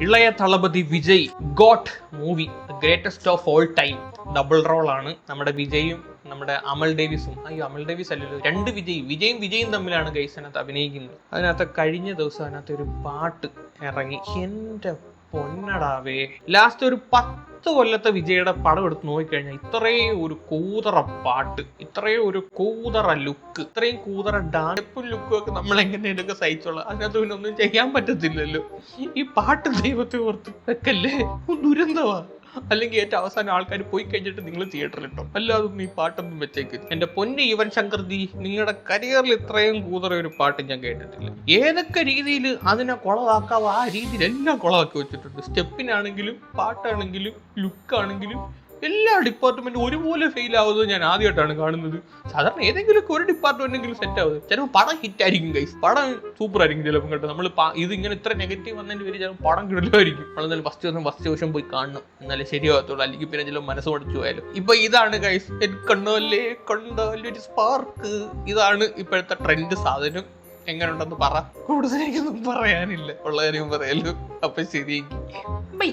ഇളയ Thalapathy Vijay GOAT movie greatest of all time double role ആണ്. നമ്മുടെ വിജയും നമ്മുടെ അമൽ ഡേവിസും. അയ്യോ അമൽ ഡേവിസ് അല്ലല്ലോ. രണ്ട് വിജയ്. വിജയും വിജയും തമ്മിലാണ് ഗൈസ് അതിനകത്ത് അഭിനയിക്കുന്നത്. അതിനകത്ത് കഴിഞ്ഞ ദിവസം അതിനകത്ത് ഒരു പാട്ട് ഇറങ്ങി. എന്റെ പൊന്നടാവേ ലാസ്റ്റ് ഒരു പത്ത് കൊല്ലത്തെ വിജയുടെ പടം എടുത്ത് നോക്കിക്കഴിഞ്ഞാൽ ഇത്രയും ഒരു കൂതറ പാട്ട് ഇത്രയും ഒരു കൂതറ ലുക്ക് ഇത്രയും കൂതറ ഡാൻസും ലുക്കും ഒക്കെ നമ്മൾ എങ്ങനെയൊക്കെ സഹിച്ചോളാം. അതിനകത്ത് പിന്നെ ഒന്നും ചെയ്യാൻ പറ്റത്തില്ലല്ലോ. ഈ പാട്ട് ദൈവത്തെ ഓർത്ത് വെക്കല്ലേ? ദുരന്തമാ. അല്ലെങ്കിൽ ഏറ്റവും അവസാനം ആൾക്കാർ പോയി കഴിഞ്ഞിട്ട് നിങ്ങൾ തിയേറ്ററിൽ ഇട്ടോ? അല്ലാതെ ഈ പാട്ടൊന്നും വെച്ചേക്ക്. എന്റെ പൊന്ന് ശങ്കർ ദി നിങ്ങളുടെ കരിയറിൽ ഇത്രയും കൂതറ ഒരു പാട്ട് ഞാൻ കേട്ടിട്ടില്ല. ഏതൊക്കെ രീതിയിൽ അതിനെ കുളവാക്കാവോ ആ രീതിയിൽ എല്ലാം കുളവാക്കി വെച്ചിട്ടുണ്ട്. സ്റ്റെപ്പിനാണെങ്കിലും പാട്ടാണെങ്കിലും ലുക്കാണെങ്കിലും എല്ലാ ഡിപ്പാർട്ട്മെന്റും ഒരുപോലെ ഫെയിൽ ആവുന്നത് ഞാൻ ആദ്യമായിട്ടാണ് കാണുന്നത്. സാധാരണ ഏതെങ്കിലും ഒരു ഡിപ്പാർട്ട്മെന്റെങ്കിലും സെറ്റ് ആവുന്നത്. ചിലപ്പോൾ പടം ഹിറ്റ് ആയിരിക്കും ഗൈസ് പടം സൂപ്പർ ആയിരിക്കും ചിലപ്പോൾ കേട്ടോ. നമ്മൾ ഇത് ഇങ്ങനെ ഇത്ര നെഗറ്റീവ് വന്നതിന്റെ പേര് ചിലപ്പോൾ പടം കിടലായിരിക്കും നമ്മളെന്തായാലും ഫസ്റ്റ് ദിവസം ഫസ്റ്റ് ദിവസം പോയി കാണണം. എന്നാലേ ശരിയാകത്തുള്ളൂ അല്ലെങ്കിൽ പിന്നെ ചിലപ്പോൾ മനസ്സ് പഠിച്ചു പോയാലും. ഇപ്പൊ ഇതാണ് ഗൈസ് കണ്ണല്ലേ കണ്ടാലേ ഒരു സ്പാർക്ക് ഇതാണ് ഇപ്പോഴത്തെ ട്രെൻഡ് സാധനം. എങ്ങനെ ഉണ്ടെന്ന് പറ. കൂടുതൽ പറയാനില്ല. ഉള്ള കാര്യം പറയാലോ. അപ്പൊ ശരി ബൈ.